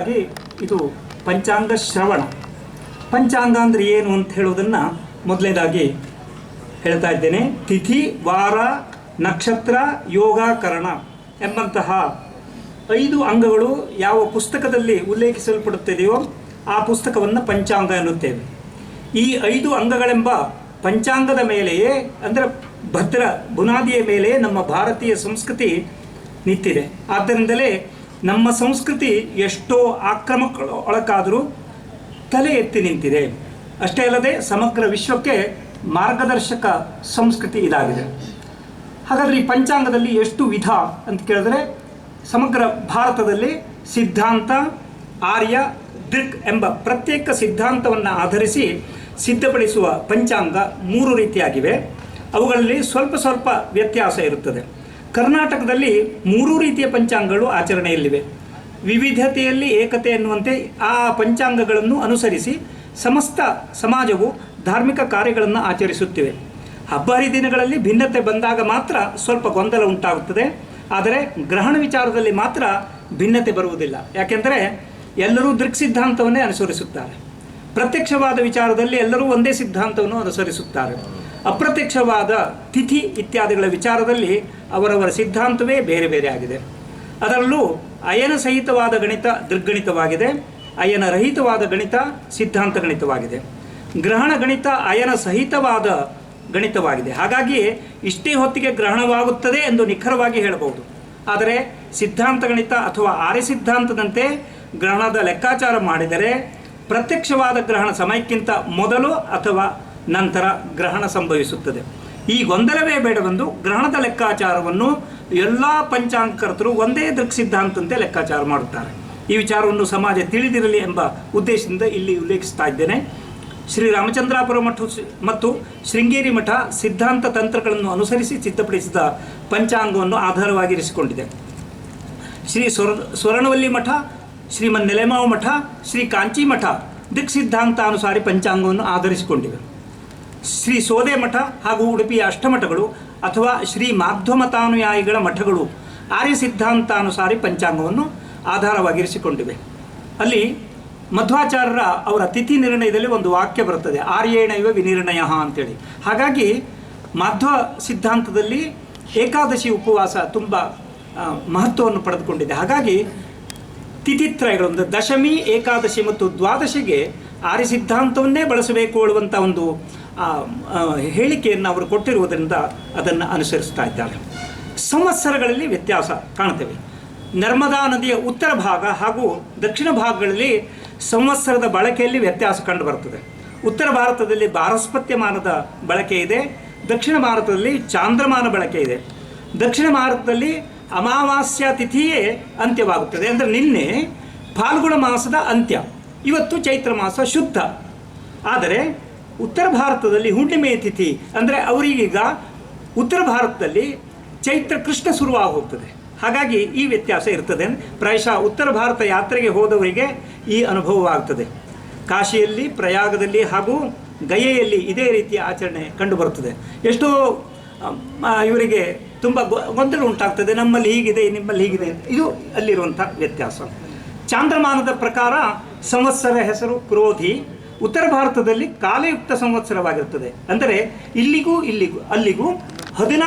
ಹಾಗಾಗಿ ಇದು ಪಂಚಾಂಗ ಶ್ರವಣ. ಪಂಚಾಂಗ ಅಂದ್ರೆ ಏನು ಅಂತ ಹೇಳೋದನ್ನ ಮೊದಲನೇದಾಗಿ ಹೇಳ್ತಾ ಇದ್ದೇನೆ. ತಿಥಿ, ವಾರ, ನಕ್ಷತ್ರ ಯೋಗ ಕರಣ ಎಂಬಂತಹ ಐದು ಅಂಗಗಳು ಯಾವ ಪುಸ್ತಕದಲ್ಲಿ ಉಲ್ಲೇಖಿಸಲ್ಪಡುತ್ತಿದೆಯೋ ಆ ಪುಸ್ತಕವನ್ನು ಪಂಚಾಂಗ ಎನ್ನುತ್ತೇವೆ. ಈ ಐದು ಅಂಗಗಳೆಂಬ ಪಂಚಾಂಗದ ಮೇಲೆಯೇ ಅಂದರೆ ಭದ್ರ ಬುನಾದಿಯ ಮೇಲೆ ನಮ್ಮ ಭಾರತೀಯ ಸಂಸ್ಕೃತಿ ನಿಂತಿದೆ. ಆದ್ದರಿಂದಲೇ ನಮ್ಮ ಸಂಸ್ಕೃತಿ ಎಷ್ಟೋ ಆಕ್ರಮಕ ಒಳಕಾದರೂ ತಲೆ ಎತ್ತಿ ನಿಂತಿದೆ. ಅಷ್ಟೇ ಅಲ್ಲದೆ ಸಮಗ್ರ ವಿಶ್ವಕ್ಕೆ ಮಾರ್ಗದರ್ಶಕ ಸಂಸ್ಕೃತಿ ಇದಾಗಿದೆ. ಹಾಗಾದರೆ ಈ ಪಂಚಾಂಗದಲ್ಲಿ ಎಷ್ಟು ವಿಧ ಅಂತ ಕೇಳಿದ್ರೆ, ಸಮಗ್ರ ಭಾರತದಲ್ಲಿ ಸಿದ್ಧಾಂತ, ಆರ್ಯ, ದೃಕ್ ಎಂಬ ಪ್ರತ್ಯೇಕ ಸಿದ್ಧಾಂತವನ್ನು ಆಧರಿಸಿ ಸಿದ್ಧಪಡಿಸುವ ಪಂಚಾಂಗ ಮೂರು ರೀತಿಯಾಗಿವೆ. ಅವುಗಳಲ್ಲಿ ಸ್ವಲ್ಪ ಸ್ವಲ್ಪ ವ್ಯತ್ಯಾಸ ಇರುತ್ತದೆ. ಕರ್ನಾಟಕದಲ್ಲಿ ಮೂರು ರೀತಿಯ ಪಂಚಾಂಗಗಳು ಆಚರಣೆಯಲ್ಲಿವೆ. ವಿವಿಧತೆಯಲ್ಲಿ ಏಕತೆ ಎನ್ನುವಂತೆ ಆ ಪಂಚಾಂಗಗಳನ್ನು ಅನುಸರಿಸಿ ಸಮಸ್ತ ಸಮಾಜವು ಧಾರ್ಮಿಕ ಕಾರ್ಯಗಳನ್ನು ಆಚರಿಸುತ್ತಿವೆ. ಹಬ್ಬ ಹರಿದಿನಗಳಲ್ಲಿ ಭಿನ್ನತೆ ಬಂದಾಗ ಮಾತ್ರ ಸ್ವಲ್ಪ ಗೊಂದಲ ಉಂಟಾಗುತ್ತದೆ. ಆದರೆ ಗ್ರಹಣ ವಿಚಾರದಲ್ಲಿ ಮಾತ್ರ ಭಿನ್ನತೆ ಬರುವುದಿಲ್ಲ. ಯಾಕೆಂದರೆ ಎಲ್ಲರೂ ದೃಕ್ ಸಿದ್ಧಾಂತವನ್ನೇ ಅನುಸರಿಸುತ್ತಾರೆ. ಪ್ರತ್ಯಕ್ಷವಾದ ವಿಚಾರದಲ್ಲಿ ಎಲ್ಲರೂ ಒಂದೇ ಸಿದ್ಧಾಂತವನ್ನು ಅನುಸರಿಸುತ್ತಾರೆ. ಅಪ್ರತ್ಯಕ್ಷವಾದ ತಿಥಿ ಇತ್ಯಾದಿಗಳ ವಿಚಾರದಲ್ಲಿ ಅವರವರ ಸಿದ್ಧಾಂತವೇ ಬೇರೆ ಬೇರೆ ಆಗಿದೆ. ಅದರಲ್ಲೂ ಅಯನ ಸಹಿತವಾದ ಗಣಿತ ದೃಗ್ಗಣಿತವಾಗಿದೆ. ಅಯನ ರಹಿತವಾದ ಗಣಿತ ಸಿದ್ಧಾಂತ ಗಣಿತವಾಗಿದೆ. ಗ್ರಹಣ ಗಣಿತ ಅಯನ ಸಹಿತವಾದ ಗಣಿತವಾಗಿದೆ. ಹಾಗಾಗಿ ಇಷ್ಟೇ ಹೊತ್ತಿಗೆ ಗ್ರಹಣವಾಗುತ್ತದೆ ಎಂದು ನಿಖರವಾಗಿ ಹೇಳಬಹುದು. ಆದರೆ ಸಿದ್ಧಾಂತ ಗಣಿತ ಅಥವಾ ಆರ್ಯ ಸಿದ್ಧಾಂತದಂತೆ ಗ್ರಹಣದ ಲೆಕ್ಕಾಚಾರ ಮಾಡಿದರೆ ಪ್ರತ್ಯಕ್ಷವಾದ ಗ್ರಹಣ ಸಮಯಕ್ಕಿಂತ ಮೊದಲು ಅಥವಾ ನಂತರ ಗ್ರಹಣ ಸಂಭವಿಸುತ್ತದೆ. ಈ ಗೊಂದಲವೇ ಬೇಡವೆಂದು ಗ್ರಹಣದ ಲೆಕ್ಕಾಚಾರವನ್ನು ಎಲ್ಲ ಪಂಚಾಂಗಕರ್ತರು ಒಂದೇ ದೃಕ್ ಸಿದ್ಧಾಂತಂತೆ ಲೆಕ್ಕಾಚಾರ ಮಾಡುತ್ತಾರೆ. ಈ ವಿಚಾರವನ್ನು ಸಮಾಜ ತಿಳಿದಿರಲಿ ಎಂಬ ಉದ್ದೇಶದಿಂದ ಇಲ್ಲಿ ಉಲ್ಲೇಖಿಸ್ತಾ ಇದ್ದೇನೆ. ಶ್ರೀ ರಾಮಚಂದ್ರಾಪುರ ಮಠ ಮತ್ತು ಶೃಂಗೇರಿ ಮಠ ಸಿದ್ಧಾಂತ ತಂತ್ರಗಳನ್ನು ಅನುಸರಿಸಿ ಸಿದ್ಧಪಡಿಸಿದ ಪಂಚಾಂಗವನ್ನು ಆಧಾರವಾಗಿರಿಸಿಕೊಂಡಿದೆ. ಶ್ರೀ ಸ್ವರ ಸ್ವರ್ಣವಲ್ಲಿ ಮಠ, ಶ್ರೀಮನ್ ನೆಲೆಮಾವು ಮಠ, ಶ್ರೀ ಕಾಂಚಿ ಮಠ ದಿಕ್ ಸಿದ್ಧಾಂತಾನುಸಾರಿ ಪಂಚಾಂಗವನ್ನು ಆಧರಿಸಿಕೊಂಡಿವೆ. ಶ್ರೀ ಸೋದೆ ಮಠ ಹಾಗೂ ಉಡುಪಿಯ ಅಷ್ಟಮಠಗಳು ಅಥವಾ ಶ್ರೀ ಮಾಧ್ವಮತಾನುಯಾಯಿಗಳ ಮಠಗಳು ಆರ್ಯ ಸಿದ್ಧಾಂತಾನುಸಾರಿ ಪಂಚಾಂಗವನ್ನು ಆಧಾರವಾಗಿರಿಸಿಕೊಂಡಿವೆ. ಅಲ್ಲಿ ಮಧ್ವಾಚಾರ್ಯರ ಅವರ ತಿಥಿ ನಿರ್ಣಯದಲ್ಲಿ ಒಂದು ವಾಕ್ಯ ಬರುತ್ತದೆ. ಆರ್ಯೇಣೈವ ವಿನಿರ್ಣಯ ಅಂತೇಳಿ. ಹಾಗಾಗಿ ಮಾಧ್ವ ಸಿದ್ಧಾಂತದಲ್ಲಿ ಏಕಾದಶಿ ಉಪವಾಸ ತುಂಬ ಮಹತ್ವವನ್ನು ಪಡೆದುಕೊಂಡಿದೆ. ಹಾಗಾಗಿ ತಿಥಿತ್ರಯಗಳು ದಶಮಿ, ಏಕಾದಶಿ ಮತ್ತು ದ್ವಾದಶಿಗೆ ಆರ್ಯ ಸಿದ್ಧಾಂತವನ್ನೇ ಬಳಸಬೇಕು ಹೇಳುವಂಥ ಒಂದು ಹೇಳಿಕೆಯನ್ನು ಅವರು ಕೊಟ್ಟಿರುವುದರಿಂದ ಅದನ್ನು ಅನುಸರಿಸ್ತಾ ಇದ್ದಾರೆ. ಸಂವತ್ಸರಗಳಲ್ಲಿ ವ್ಯತ್ಯಾಸ ಕಾಣ್ತೇವೆ ನರ್ಮದಾ ನದಿಯ ಉತ್ತರ ಭಾಗ ಹಾಗೂ ದಕ್ಷಿಣ ಭಾಗಗಳಲ್ಲಿ ಸಂವತ್ಸರದ ಬಳಕೆಯಲ್ಲಿ ವ್ಯತ್ಯಾಸ ಕಂಡುಬರುತ್ತದೆ ಉತ್ತರ ಭಾರತದಲ್ಲಿ ಬಾರಸ್ಪತ್ಯಮಾನದ ಬಳಕೆ ಇದೆ, ದಕ್ಷಿಣ ಭಾರತದಲ್ಲಿ ಚಾಂದ್ರಮಾನ ಬಳಕೆ ಇದೆ. ದಕ್ಷಿಣ ಭಾರತದಲ್ಲಿ ಅಮಾವಾಸ್ಯ ತಿಥಿಯೇ ಅಂತ್ಯವಾಗುತ್ತದೆ. ಅಂದರೆ ನಿನ್ನೆ ಫಾಲ್ಗುಣ ಮಾಸದ ಅಂತ್ಯ. ಇವತ್ತು ಚೈತ್ರ ಮಾಸ ಶುದ್ಧ. ಆದರೆ ಉತ್ತರ ಭಾರತದಲ್ಲಿ ಹುಣ್ಣಿಮೆಯ ತಿಥಿ ಅಂದರೆ ಅವರಿಗೀಗ ಉತ್ತರ ಭಾರತದಲ್ಲಿ ಚೈತ್ರ ಕೃಷ್ಣ ಶುರುವಾಗುತ್ತದೆ. ಹಾಗಾಗಿ ಈ ವ್ಯತ್ಯಾಸ ಇರ್ತದೆ. ಪ್ರಾಯಶಃ ಉತ್ತರ ಭಾರತ ಯಾತ್ರೆಗೆ ಹೋದವರಿಗೆ ಈ ಅನುಭವವಾಗ್ತದೆ. ಕಾಶಿಯಲ್ಲಿ, ಪ್ರಯಾಗದಲ್ಲಿ ಹಾಗೂ ಗಯೆಯಲ್ಲಿ ಇದೇ ರೀತಿಯ ಆಚರಣೆ ಕಂಡುಬರುತ್ತದೆ. ಎಷ್ಟೋ ಇವರಿಗೆ ತುಂಬ ಗೊಂದಲ ಉಂಟಾಗ್ತದೆ. ನಮ್ಮಲ್ಲಿ ಹೀಗಿದೆ, ನಿಮ್ಮಲ್ಲಿ ಹೀಗಿದೆ. ಇದು ಅಲ್ಲಿರುವಂಥ ವ್ಯತ್ಯಾಸ. ಚಾಂದ್ರಮಾನದ ಪ್ರಕಾರ ಸಂವತ್ಸರ ಹೆಸರು ಕ್ರೋಧಿ. ಉತ್ತರ ಭಾರತದಲ್ಲಿ ಕಾಲಯುಕ್ತ ಸಂವತ್ಸರವಾಗಿರುತ್ತದೆ. ಅಂದರೆ ಇಲ್ಲಿಗೂ ಇಲ್ಲಿಗೂ ಅಲ್ಲಿಗೂ ಹದಿನಾರು